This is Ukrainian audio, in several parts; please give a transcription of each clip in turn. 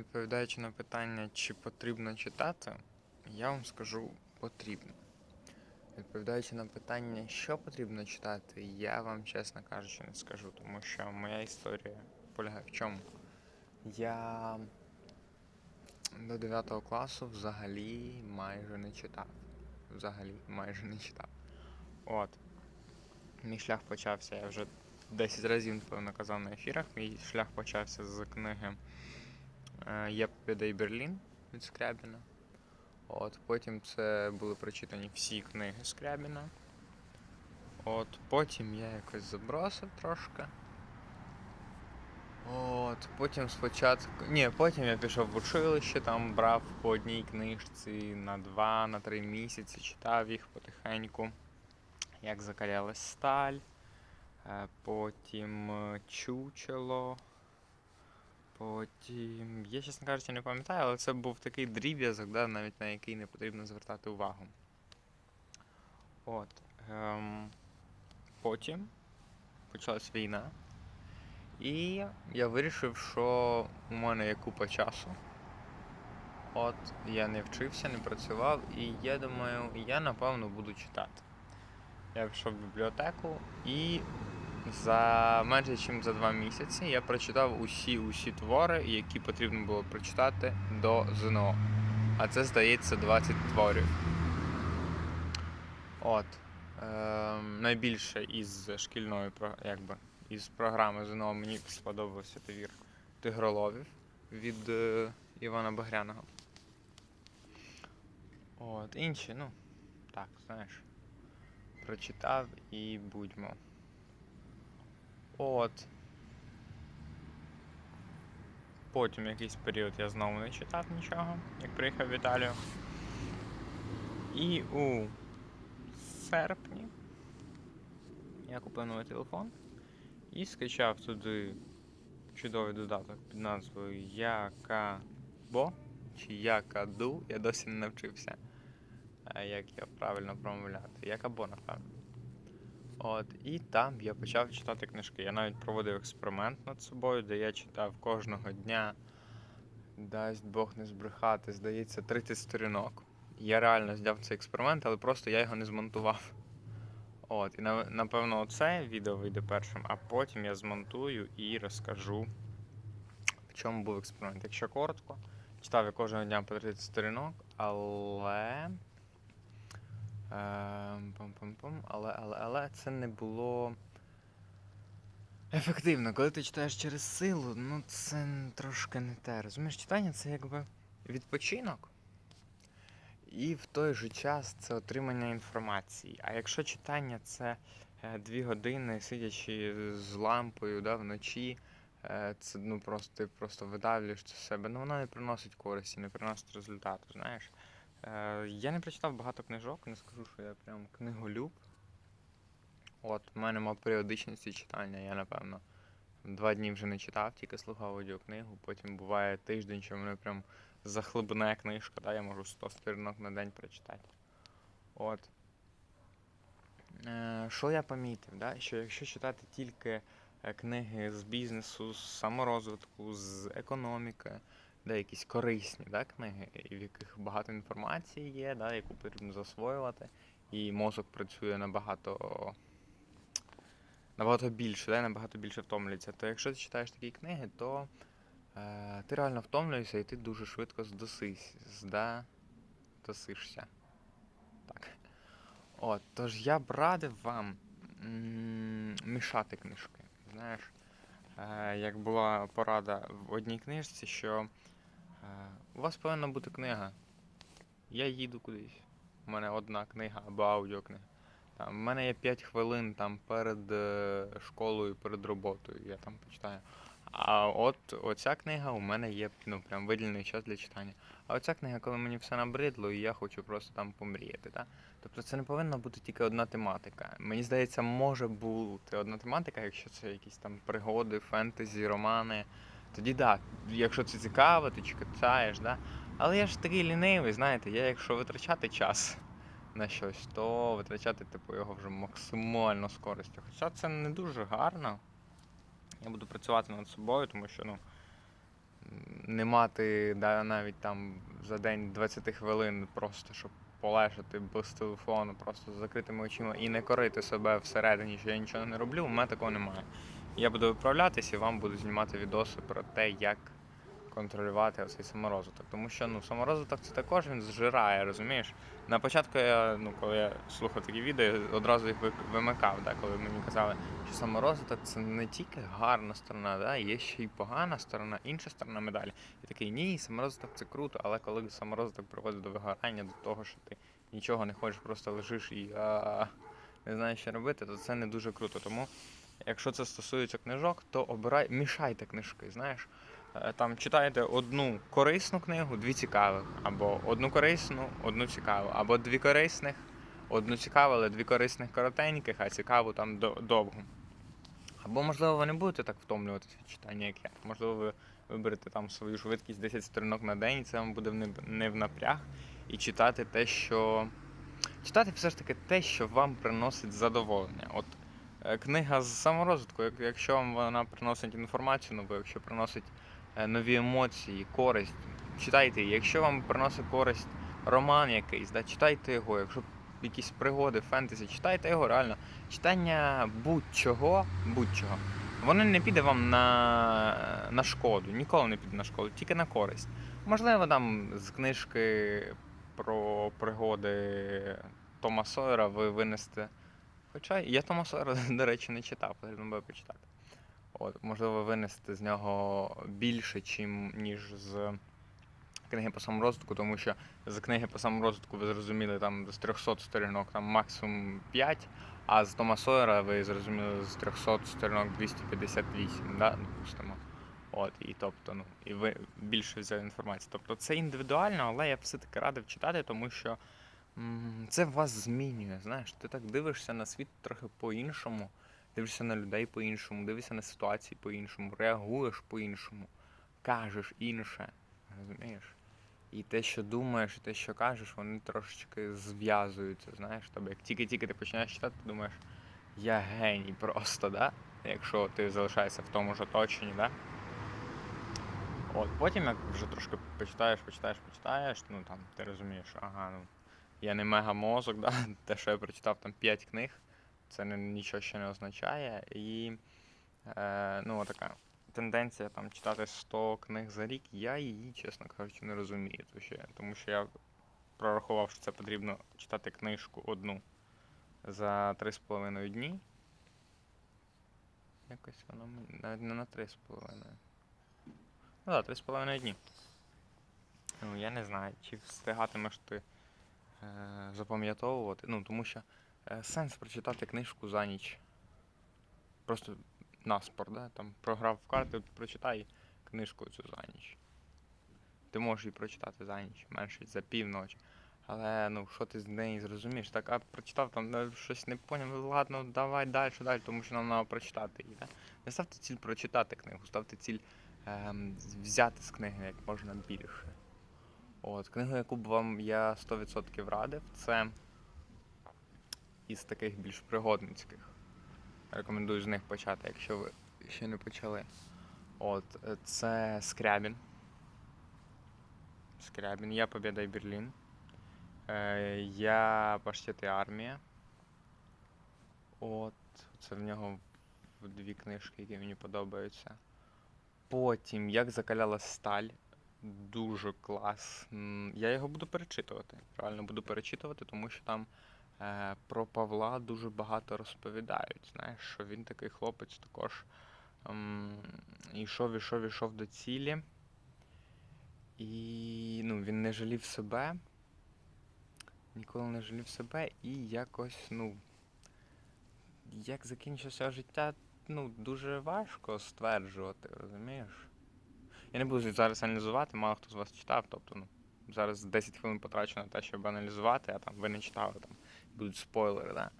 Відповідаючи на питання, чи потрібно читати, я вам скажу потрібно. Відповідаючи на питання, що потрібно читати, я вам, чесно кажучи, не скажу, тому що моя історія полягає в чому. Я до 9 класу взагалі майже не читав. Взагалі майже не читав. От. Мій шлях почався, я вже 10 разів, напевно, казав на ефірах. Мій шлях почався з книги е, Я піде Берлін від Скрябіна. От, потім це були прочитані всі книги Скрябіна. От, потім я якось забросив трошки. От, потім спочатку. Ні, потім я пішов в училище, там брав по одній книжці на два, на три місяці, читав їх потихеньку. Як закалялась сталь. Е, Потім е, чучело. Потім. Я, чесно кажучи, не пам'ятаю, але це був такий дріб'язок, да, навіть на який не потрібно звертати увагу. От. Ем, потім почалась війна. І я вирішив, що у мене є купа часу. От, я не вчився, не працював, і я думаю, я напевно буду читати. Я пішов в бібліотеку і за менше ніж за два місяці я прочитав усі усі твори, які потрібно було прочитати до ЗНО. А це, здається, 20 творів. От. Ем, найбільше із шкільної якби, із програми ЗНО мені сподобався твір Тигроловів від е, Івана Багряного. От, інші, ну, так, знаєш. Прочитав і будьмо. От. Потім якийсь період я знову не читав нічого, як приїхав в Італію. І у серпні я купив новий телефон і скачав туди чудовий додаток під назвою Якабо чи Якаду. Я досі не навчився, як його правильно промовляти. Якабо, напевно. От, і там я почав читати книжки. Я навіть проводив експеримент над собою, де я читав кожного дня, дасть Бог не збрехати, здається, 30 сторінок. Я реально зняв цей експеримент, але просто я його не змонтував. От, і напевно, це відео вийде першим, а потім я змонтую і розкажу, в чому був експеримент. Якщо коротко, читав я кожного дня по 30 сторінок, але. Ем, пам-пам-пам, але, але, але це не було ефективно. Коли ти читаєш через силу, ну це трошки не те. Розумієш, читання це якби відпочинок. І в той же час це отримання інформації. А якщо читання це е, дві години, сидячи з лампою да, вночі, е, це ну просто ти просто видавлюєш це себе. Ну воно не приносить користі, не приносить результату, знаєш. Е, я не прочитав багато книжок, не скажу, що я прям книголюб. От, в мене мав періодичності читання, я напевно два дні вже не читав, тільки слухав аудіокнигу. Потім буває тиждень, що мене прям захлебне книжка, да, я можу 100 сторінок на день прочитати. От. Е, що я помітив, да? що якщо читати тільки е, книги з бізнесу, з саморозвитку, з економіки, де якісь корисні да, книги, в яких багато інформації є, да, яку потрібно засвоювати, і мозок працює набагато, набагато більше, да, набагато більше втомлюється. То якщо ти читаєш такі книги, то е, ти реально втомлюєшся і ти дуже швидко здосись, зда, досишся. Так. От, тож я б радив вам мішати книжки. Знаєш, е, як була порада в одній книжці, що у вас повинна бути книга. Я їду кудись. У мене одна книга або аудіокнига. Там, в мене є 5 хвилин там перед е, школою, перед роботою. Я там почитаю. А от оця книга у мене є ну, прям виділений час для читання. А оця книга, коли мені все набридло, і я хочу просто там помріяти. Так? Тобто це не повинна бути тільки одна тематика. Мені здається, може бути одна тематика, якщо це якісь там пригоди, фентезі, романи. Тоді так, якщо це цікаво, ти читаєш, да? Але я ж такий лінивий, знаєте, я якщо витрачати час на щось, то витрачати типу його вже максимально з користю. Хоча це не дуже гарно. Я буду працювати над собою, тому що ну, не мати да, навіть там за день 20 хвилин просто щоб полежати без телефону, просто з закритими очима і не корити себе всередині, що я нічого не роблю, у мене такого немає. Я буду виправлятися і вам буду знімати відоси про те, як контролювати цей саморозвиток. Тому що ну, саморозвиток це також він зжирає, розумієш? На початку я, ну, коли я слухав такі відео, я одразу їх вимикав, да, коли мені казали, що саморозвиток це не тільки гарна сторона, да, є ще й погана сторона, інша сторона медалі. І такий ні, саморозвиток це круто, але коли саморозвиток приводить до вигорання, до того, що ти нічого не хочеш, просто лежиш і а, не знаєш, що робити, то це не дуже круто. Тому, якщо це стосується книжок, то обирай, мішайте книжки, знаєш. Е, Там читаєте одну корисну книгу, дві цікавих, або одну корисну, одну цікаву, або дві корисних, одну цікаву, але дві корисних коротеньких, а цікаву там до- довгу. Або, можливо, ви не будете так втомлюватися від читання, як я. Можливо, ви виберете там свою швидкість 10 сторінок на день, і це вам буде не- в напряг. І читати те, що. Читати все ж таки те, що вам приносить задоволення. От книга з саморозвитку, якщо вам вона приносить інформацію нову, якщо приносить е, нові емоції, користь, читайте її. Якщо вам приносить користь роман якийсь, да, читайте його. Якщо якісь пригоди, фентезі, читайте його реально. Читання будь-чого, будь-чого. Воно не піде вам на, на шкоду, ніколи не піде на шкоду, тільки на користь. Можливо, там з книжки про пригоди Тома Сойера ви винесете. Хоча я Тома Сойера, до речі, не читав, потрібно буде почитати. От, можливо, винести з нього більше, чим, ніж з книги по саморозвитку, тому що з книги по саморозвитку ви зрозуміли там з 300 сторінок, там максимум 5, а з Тома Сойера ви зрозуміли з 300 сторінок 258, да, допустимо. От, і тобто, ну, і ви більше взяли інформації. Тобто це індивідуально, але я все-таки радив читати, тому що це вас змінює. Знаєш, ти так дивишся на світ трохи по-іншому, дивишся на людей по-іншому, дивишся на ситуації по-іншому, реагуєш по-іншому, кажеш інше. Розумієш? І те, що думаєш, і те, що кажеш, вони трошечки зв'язуються. Знаєш, тобто, як тільки-тільки ти починаєш читати, ти думаєш, я геній просто, да? Якщо ти залишаєшся в тому ж оточенні, да? От, потім, як вже трошки почитаєш, почитаєш, почитаєш, ну там ти розумієш, ага, ну я не мегамозок, да? те, що я прочитав там 5 книг, це не, нічого ще не означає. І е, ну, така тенденція там читати 100 книг за рік, я її, чесно кажучи, не розумію. Тому що, я прорахував, що це потрібно читати книжку одну за 3,5 дні. Якось воно навіть не на 3,5. Ну так, 3,5 дні. Ну, я не знаю, чи встигатимеш ти запам'ятовувати. Ну, тому що е, сенс прочитати книжку за ніч. Просто наспор, да? Там програв в карти, прочитай книжку цю за ніч. Ти можеш її прочитати за ніч, менше за півночі. Але ну, що ти з неї зрозумієш? Так, а прочитав там е, щось не поняв, ну, ладно, давай далі, далі, тому що нам треба прочитати її. Да? Не ставте ціль прочитати книгу, ставте ціль ем, взяти з книги як можна більше. От, книгу, яку б вам я 100% радив, це із таких більш пригодницьких. Рекомендую з них почати, якщо ви ще не почали. От, е, це Скрябін. Скрябін. Я Побєда і Берлін. Е, я Паштет армія. От, це в нього дві книжки, які мені подобаються. Потім Як закалялась сталь. Дуже клас. Я його буду перечитувати. Реально буду перечитувати, тому що там е, про Павла дуже багато розповідають. Знаєш, що він такий хлопець також ем, ішов, ішов, ішов до цілі. І ну, він не жалів себе. Ніколи не жалів себе і якось, ну. Як закінчився життя, ну, дуже важко стверджувати, розумієш? Я не буду зараз аналізувати, мало хто з вас читав, тобто, ну, зараз 10 хвилин потрачу на те, щоб аналізувати, а там ви не читали, там будуть спойлери, да?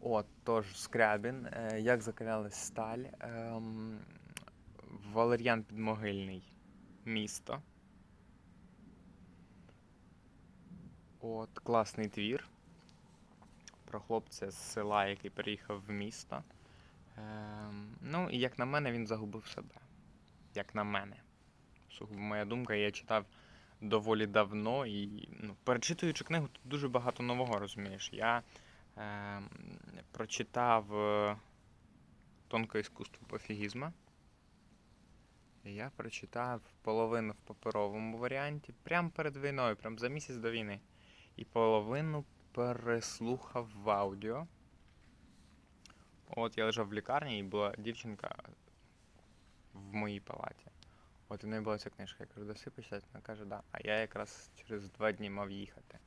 От, тож, Скрябін, е, як закалялась сталь, ем, Валер'ян Підмогильний, місто. От, класний твір. Про хлопця з села, який переїхав в місто. Ем, ну, і як на мене, він загубив себе. Як на мене. Сугубо моя думка. Я читав доволі давно і ну, перечитуючи книгу, тут дуже багато нового розумієш. Я е, прочитав Тонке іскусство пофігізма. Я прочитав половину в паперовому варіанті, прямо перед війною, прямо за місяць до війни. І половину переслухав в аудіо. От я лежав в лікарні і була дівчинка в моїй палаті. От в неї була ця книжка. Я кажу, даси почитати? Вона каже, да. А я якраз через два дні мав їхати.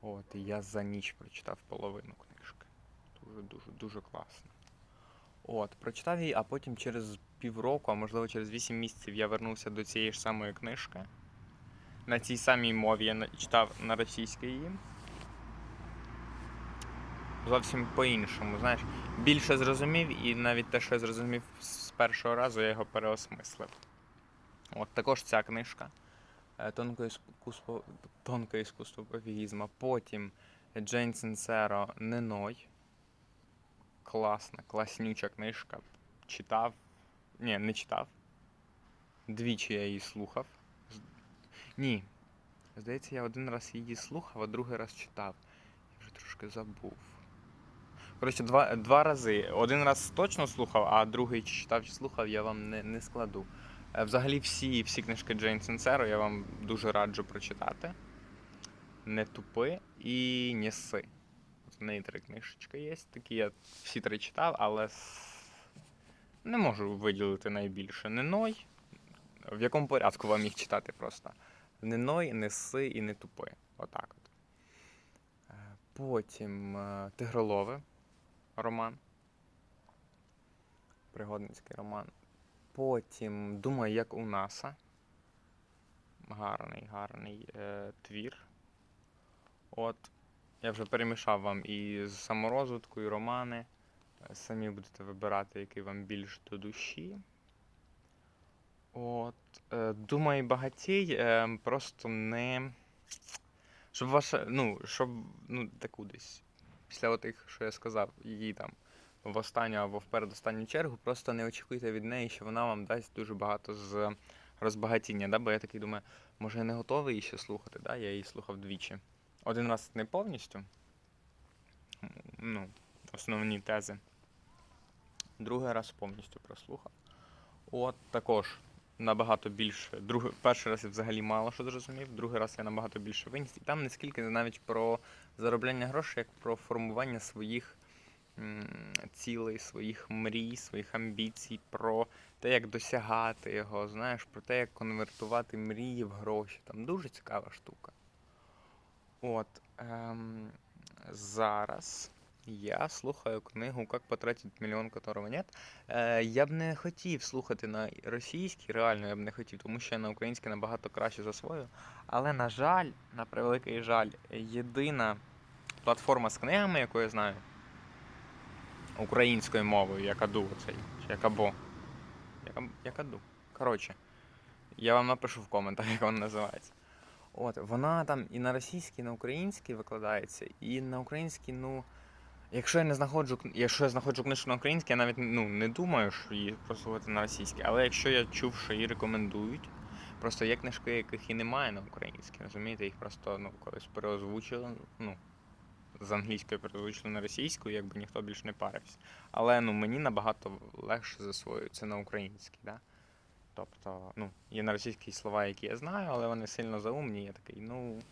От, і я за ніч прочитав половину книжки. Дуже, дуже, класно. От, прочитав її, а потім через півроку, а можливо через 8 місяців я вернувся до цієї ж самої книжки. На цій самій мові я читав на російській її. Зовсім по-іншому, знаєш, більше зрозумів, і навіть те, що я зрозумів з першого разу, я його переосмислив. От також ця книжка. е, Тонке іскусство, пофігізма. Потім Джейн Сенсеро Неной. Класна, класнюча книжка. Читав. Ні, не читав. Двічі я її слухав. Ні. Здається, я один раз її слухав, а другий раз читав. Я вже трошки забув. Коротше, два, два рази. Один раз точно слухав, а другий чи читав чи слухав, я вам не, не складу. Е, Взагалі всі, всі книжки Джейн Сенсеро я вам дуже раджу прочитати. Не тупи і неси. От в неї три книжечки є. Такі я всі три читав, але не можу виділити найбільше. Неной. В якому порядку вам їх читати просто? Неной, неси і не тупи. Отак от. Е, Потім е, Тигролови роман. Пригодницький роман. Потім Думаю, як у НАСА. Гарний, гарний е, твір. От. Я вже перемішав вам і з саморозвитку, і романи. Самі будете вибирати, який вам більш до душі. От. Е, Думаю, багатій е, просто не. Щоб ваша. Ну, щоб. Ну, таку десь. Після отих, що я сказав, її там в останню або в передостанню чергу, просто не очікуйте від неї, що вона вам дасть дуже багато з розбагатіння. Да? Бо я такий думаю, може я не готовий її ще слухати, да? я її слухав двічі. Один раз не повністю. Ну, основні тези. Другий раз повністю прослухав. От також набагато більше. Другий, перший раз я взагалі мало що зрозумів, другий раз я набагато більше виніс. І там не скільки навіть про заробляння грошей, як про формування своїх цілей, своїх мрій, своїх амбіцій, про те, як досягати його, знаєш, про те, як конвертувати мрії в гроші. Там дуже цікава штука. От ем, зараз я слухаю книгу Як потратити мільйон, которого нет. Е, я б не хотів слухати на російській, реально я б не хотів, тому що я на українській набагато краще засвою. Але, на жаль, на превеликий жаль, єдина платформа з книгами, яку я знаю, українською мовою, Якаду оцей, чи Якабо. Яка- Якаду. Коротше, я вам напишу в коментах, як вона називається. От, вона там і на російській, і на українській викладається, і на українській, ну. Якщо я не знаходжу, якщо я знаходжу книжку на українській, я навіть ну, не думаю, що її прослухати на російській. Але якщо я чув, що її рекомендують, просто є книжки, яких і немає на українській, розумієте, їх просто ну, колись переозвучили, ну, з англійської переозвучили на російську, якби ніхто більш не парився. Але ну, мені набагато легше засвоюється на українській. Да? Тобто, ну, є на російській слова, які я знаю, але вони сильно заумні. Я такий, ну,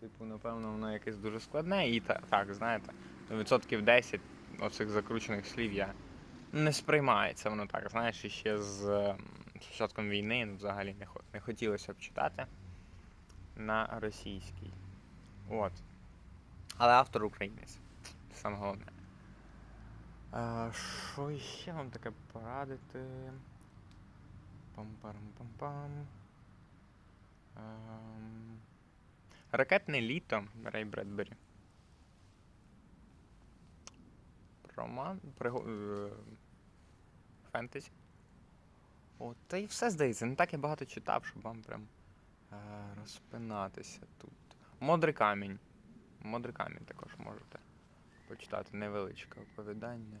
типу, напевно, воно якесь дуже складне, і та, так, знаєте, відсотків 10 оцих закручених слів я не сприймається воно так, знаєш, і ще з ем, початком війни ну, взагалі не, не хотілося б читати на російській. От. Але автор українець. Саме головне. Що ще вам таке порадити? Пам-парам-пам-пам. Ем, Ракетне літо Рей Бредбері. Роман. Приго... е, Фентезі. От, та й все здається. Не так я багато читав, щоб вам прям е, розпинатися тут. Модрий камінь. Модрий камінь також можете почитати. Невеличке оповідання.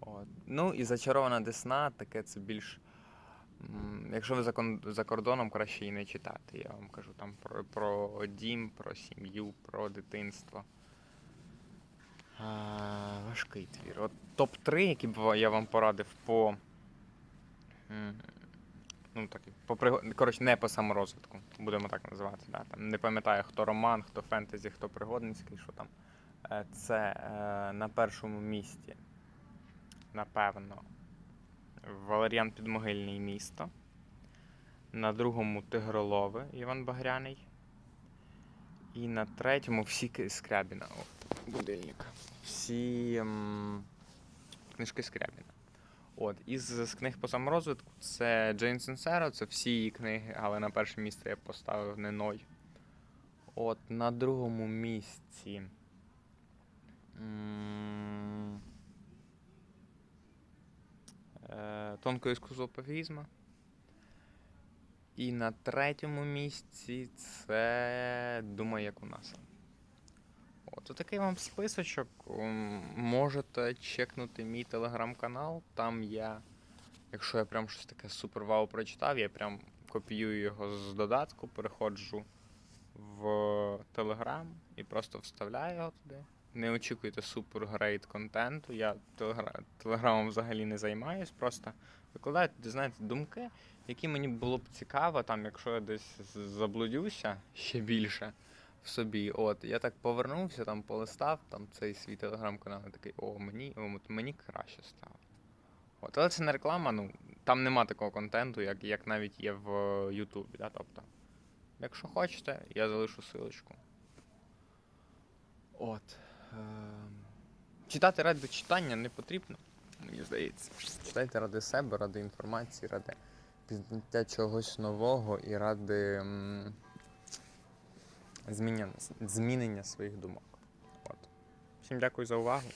От. Ну і зачарована десна, таке це більш Якщо ви за, кордоном, краще і не читати. Я вам кажу там про, про дім, про сім'ю, про дитинство. А, важкий твір. От топ-3, які б я вам порадив по. М, Ну, так, по приго- коротше, не по саморозвитку, будемо так називати. Да? Там, не пам'ятаю, хто роман, хто фентезі, хто пригодницький, що там. Е, Це е, на першому місці, напевно, Валеріан Підмогильний місто. На другому Тигролови Іван Багряний. І на третьому всі Скрябіна. О, будильник. Всі ем, книжки Скрябіна. От, із книг по саморозвитку це Джейн Сенсеро, це всі її книги, але на перше місце я поставив не Ной. От, на другому місці. е, Тонко іскусство пофігізма. І на третьому місці це Думай, як у нас. От такий вам списочок. Можете чекнути мій телеграм-канал. Там я, якщо я прям щось таке супер вау прочитав, я прям копіюю його з додатку, переходжу в Телеграм і просто вставляю його туди. Не очікуйте супер грейт контенту. Я телегра- телеграмом взагалі не займаюсь, просто викладаю туди, знаєте, думки, які мені було б цікаво, там, якщо я десь заблудюся ще більше в собі. От, я так повернувся, там полистав там цей свій телеграм-канал і такий, о, мені, от мені краще стало. От, але це не реклама, ну, там нема такого контенту, як, як навіть є в Ютубі. Да? Тобто, якщо хочете, я залишу силочку. От. ем, Читати ради читання не потрібно, мені здається. Читайте ради себе, ради інформації, ради пізнаття чогось нового і ради м, змінення своїх думок. От. Всім дякую за увагу.